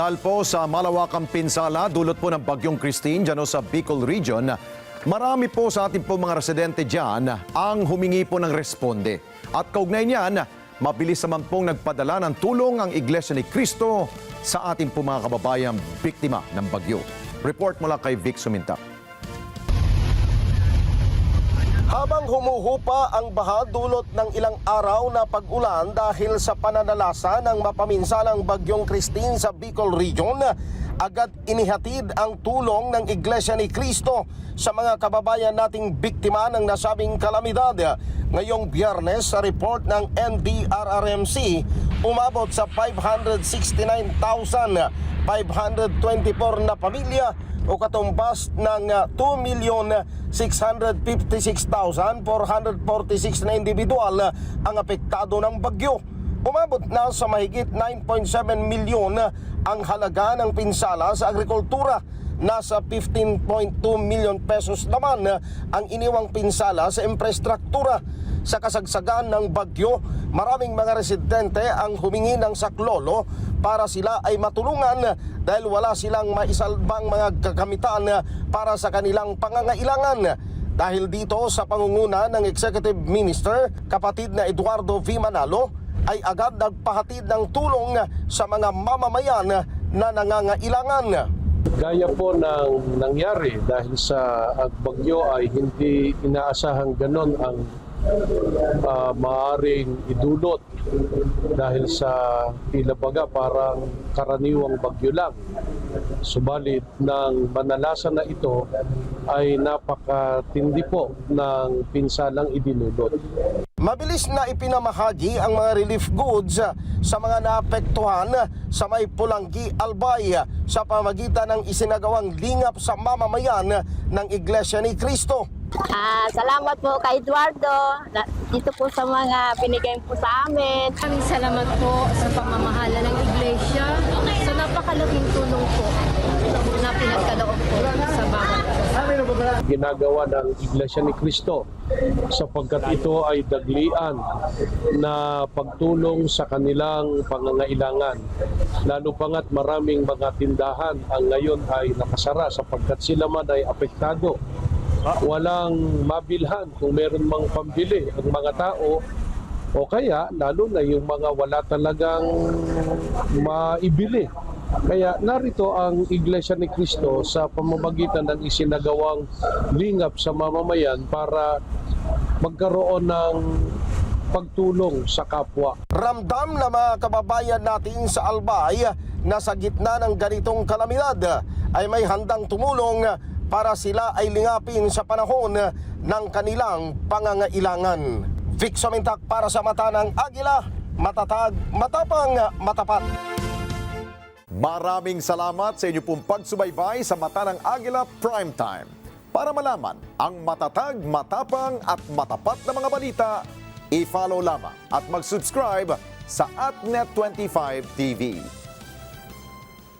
Dahil po sa malawakang pinsala, dulot po ng Bagyong Christine dyan sa Bicol Region, marami po sa ating po mga residente dyan ang humingi po ng responde. At kaugnay niyan, mabilis naman pong nagpadala ng tulong ang Iglesia ni Cristo sa ating po mga kababayang biktima ng bagyo. Report mula kay Vic Suminta. Habang humuhupa ang baha dulot ng ilang araw na pag-ulan dahil sa pananalasa ng mapaminsalang bagyong Christine sa Bicol Region, agad inihatid ang tulong ng Iglesia ni Cristo sa mga kababayan nating biktima ng nasabing kalamidad. Ngayong biyernes sa report ng NDRRMC, umabot sa 569,524 na pamilya o katumbas ng ah, 2,656,446 na individual ang apektado ng bagyo. Umabot na sa mahigit 9.7 milyon ang halaga ng pinsala sa agrikultura. Nasa 15.2 milyon pesos naman ang iniwang pinsala sa infrastruktura. Sa kasagsagan ng bagyo, maraming mga residente ang humingi ng saklolo para sila ay matulungan dahil wala silang maisalbang mga gagamitan para sa kanilang pangangailangan. Dahil dito sa pangunguna ng Executive Minister, kapatid na Eduardo V. Manalo, ay agad nagpahatid ng tulong sa mga mamamayan na nangangailangan. Gaya po ng nangyari dahil sa bagyo ay hindi inaasahang ganon ang ah, maaaring idulot dahil sa tila baga parang karaniwang bagyo lang. Subalit ng manalasa na ito ay napakatindi po ng pinsalang idinulot. Mabilis na ipinamahagi ang mga relief goods sa mga naapektuhan sa may Pulanggi, Albay sa pamagitan ng isinagawang lingap sa mamamayan ng Iglesia ni Cristo. Ah, salamat po kay Eduardo. Na, dito po sa mga binigay po sa amin. Maraming salamat po sa pamamahala ng iglesia sa napakalaking tulong po na pinagkaloob po sa bawat ginagawa ng Iglesia ni Cristo sapagkat ito ay daglian na pagtulong sa kanilang pangangailangan. Lalo pangat maraming mga tindahan ang ngayon ay nakasara sapagkat sila man ay apektado. Walang mabilhan kung meron mang pambili ang mga tao o kaya lalo na yung mga wala talagang maibili. Kaya narito ang Iglesia ni Cristo sa pamamagitan ng isinagawang lingap sa mamamayan para magkaroon ng pagtulong sa kapwa. Ramdam na mga kababayan natin sa Albay na sa gitna ng ganitong kalamidad ay may handang tumulong para sila ay lingapin sa panahon ng kanilang pangangailangan. Vic Somintak para sa mata ng Agila, matatag, matapang, matapat. Maraming salamat sa inyo pong pagsubaybay sa Mata ng Agila Primetime. Para malaman ang matatag, matapang at matapat na mga balita, i-follow lamang at mag-subscribe sa AtNet25 TV.